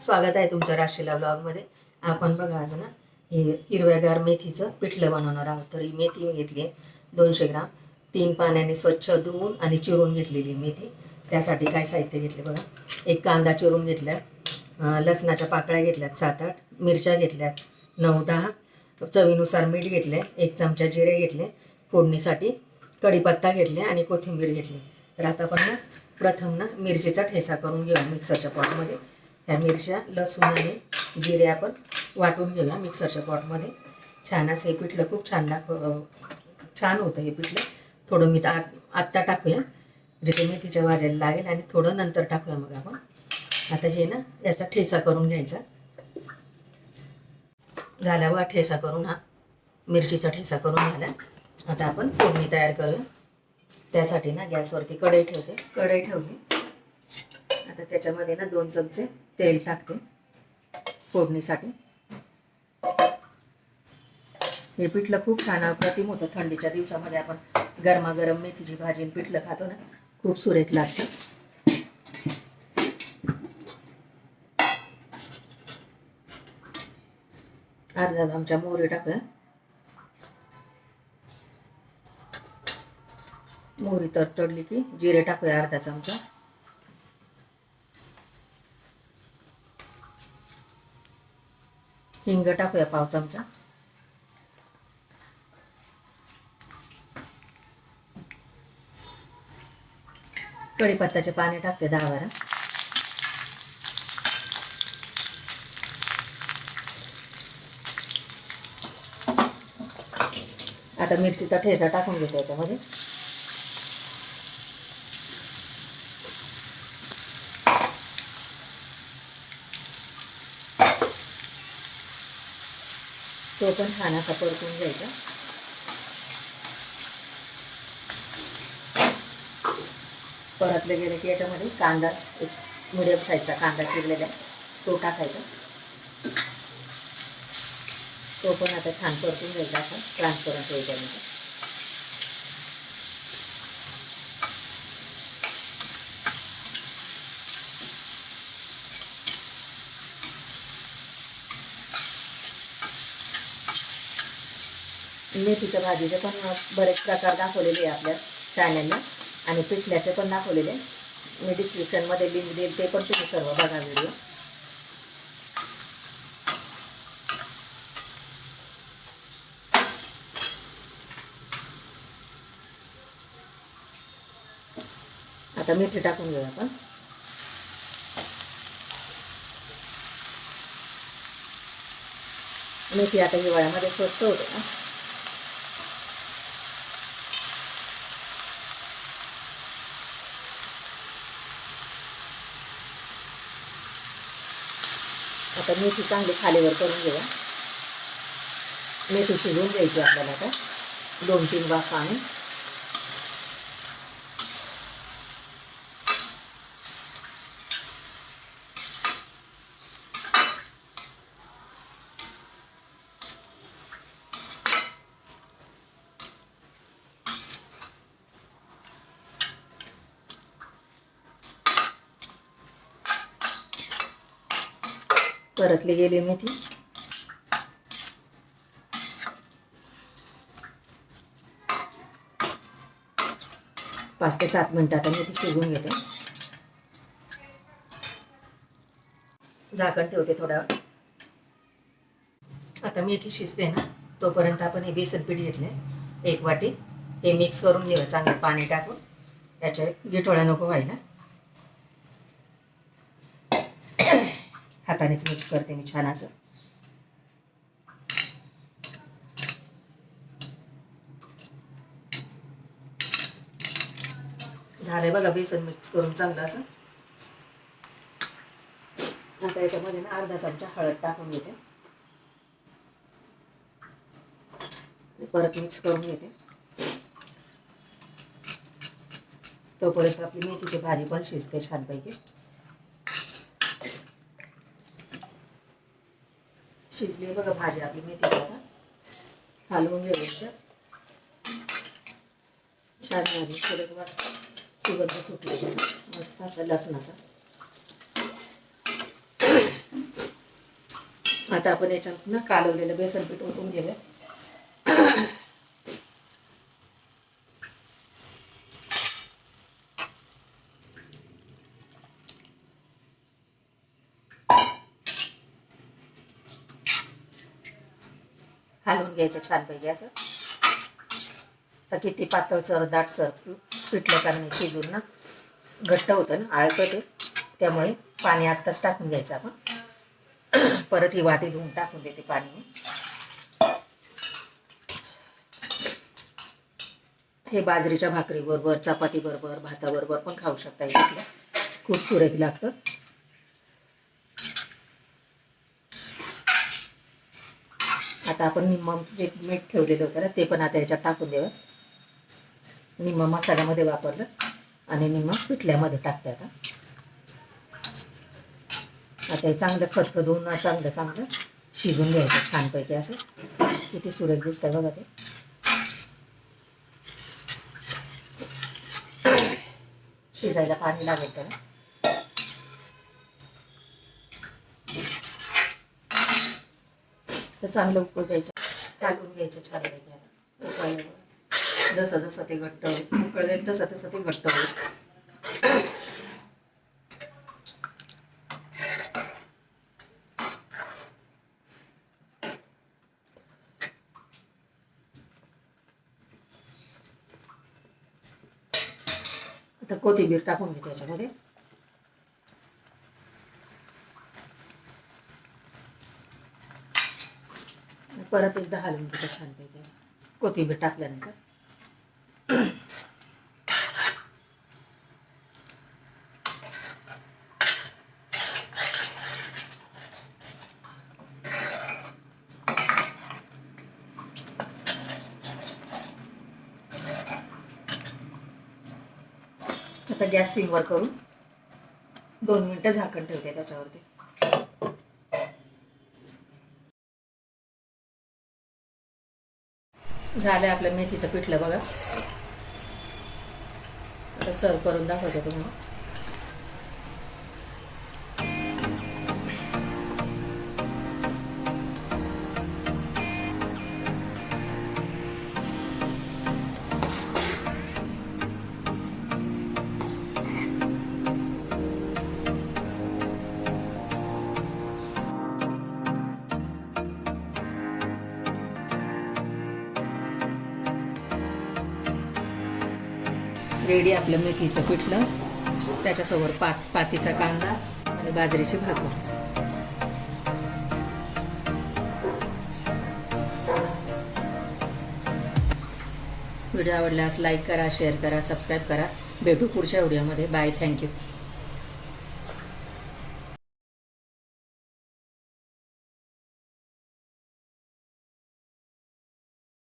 स्वागत आहे तुमचं राशीला ब्लॉगमध्ये आपण बघा आज ना हे हिरव्यागार मेथीचं पिठलं बनवणार आहोत. तर ही मेथी घेतली आहे दोनशे ग्राम. तीन पाण्याने स्वच्छ धुवून आणि चिरून घेतलेली आहे मेथी. त्यासाठी काय साहित्य घेतले बघा. एक कांदा चिरून घेतलाय लसणाच्या पाकळ्या घेतल्यात सात आठ मिरच्या घेतल्यात नऊ दहा. चवीनुसार मीठ घेतले एक चमचा जिरे घेतले फोडणीसाठी कढीपत्ता घेतले आणि कोथिंबीर घेतली. तर आता आपण ना प्रथम ना मिरचीचा ठेसा करून घेऊ मिक्सरच्या पॉटमध्ये. ह्या मिरच्या लसूण आणि जिरे आपण वाटून घेऊया मिक्सरच्या पॉटमध्ये. छान असं हे पिठलं खूप छान दाखव छान होतं हे पिठलं. थोडं मी आत आत्ता टाकूया जिथे मेथीच्या वाऱ्याला लागेल आणि थोडं नंतर टाकूया मग आपण. आता हे ना याचा ठेसा करून घ्यायचा. झाला बघा ठेसा करून हा मिरचीचा ठेसा करून झाला. आता आपण फोडणी तयार करूया. त्यासाठी ना गॅसवरती कढई ठेवते. कढई ठेवली. आता त्याच्यामध्ये ना दोन चमचे तेल टाकते फोडणीसाठी. हे पिठलं खूप छान अप्रतिम होतं. थंडीच्या दिवसामध्ये आपण गरमागरम मेथीची भाजी पिठलं खातो ना खूप सुरेख लागतं. अर्धा चमचा मोहरी टाकूया. मोहरी तडतडली की जिरे टाकूया अर्धा चमचा. हिंग टाकूया पाव चमचा. कढीपत्ताचे पाणी टाकते दहा बारा. आता मिरचीचा ठेचा टाकून घेतो याच्यामध्ये. तो पण छान असा परतून घ्यायचा. परतले गेले की याच्यामध्ये कांदा एक मिडियम साईजचा कांदा चिरलेला तो टाकायचा. तो पण आता छान परतून घ्यायचा असा. ट्रान्सपरंट होईपर्यंत मेथीच्या भाजीचे पण बरेच प्रकार दाखवलेले आहे आपल्या चॅनलला. आणि पिठल्याचे पण दाखवलेले मी डिस्क्रिप्शनमध्ये लिंक देईल ते पण तुम्ही सर्व बघा व्हिडिओ आता मेथी टाकून घेऊया आपण. मेथी आता हिवाळ्यामध्ये स्वस्त होते ना. आता मेथी चांगली खालीवर करून घेऊया. मेथी शिजवून द्यायची आपल्याला आता. दोन तीन वाफ पाणी. परतली गेली मेथी पाच ते सात मिनिटात मेथी शिजवून घेते. झाकण ठेवते थोडा. वेळ. आता मेथी शिजते ना तोपर्यंत आपण हे बेसन पीठ घेतले एक वाटी. हे मिक्स करून घेऊया चांगलं पाणी टाकून. त्याच्या गिठोळ्या नको व्हायला. हातानेच मिक्स करते मी छान असं. झालंय बघा बेसन मिक्स करून चांगलं असं. आता याच्यामध्ये ना अर्धा चमचा हळद टाकून घेते. परत मिक्स करून घेते. तोपर्यंत आपली मेथीची भाजी पण शिजते छानपैकी. शिजली. आहे बघा भाजी आपली मेथी आता. घालवून घ्यायचं छान भाजी थोडं मस्त सुगंध सुटला. मस्त असा लसणाचा. आता आपण याच्यात ना कालवलेलं बेसन पीठ ओतून घेऊया. घालून घ्यायचं छानपैकी असं. तर किती पातळसर दाटसर पिठलं कारण शिजून ना. घट्ट होतं ना आळतं ते. त्यामुळे पाणी आत्ताच टाकून घ्यायचं आपण. परत ही वाटी धुवून टाकून देते पाणी हे बाजरीच्या भाकरीबरोबर चपातीबरोबर भाताबरोबर पण खाऊ शकता हे खूप सुरेख लागतं. आता आपण निम्म जे मीठ ठेवलेलं होतं ना ते पण आता याच्यात टाकून देऊया. निम्म मसाल्यामध्ये वापरलं आणि निम्म पिठल्यामध्ये टाकते आता. आता हे चांगलं खतखदून चांगलं चांगलं शिजून घ्यायचं छानपैकी असं. किती सुरेख दिसतंय बघा ते. शिजायला पाणी लागेल त्याला. तर चांगलं उकळू द्यायचं टाकून घ्यायचं छान आता. जसं जसं ते घट्ट उकळ जाईल तसं तसं ते घट्ट होईल. आता कोथिंबीर टाकून घे त्याच्यामध्ये परत एकदा हलवून घेतो छानपैकी असं. कोथिंबीर टाकल्यानंतर आता गॅस सिमवर करून दोन मिनटं झाकण ठेवते त्याच्यावरती झालं आपलं मेथीचं पिठलं बघा. आता सर्व करून दाखवते तुम्हाला. रेडी आपलं मेथीचं पिठलं त्याच्यासोबत पात पातीचा कांदा आणि बाजरीची भाकर. व्हिडिओ आवडल्यास लाईक करा शेअर करा सबस्क्राईब करा. भेटू पुढच्या व्हिडिओमध्ये. Bye thank you.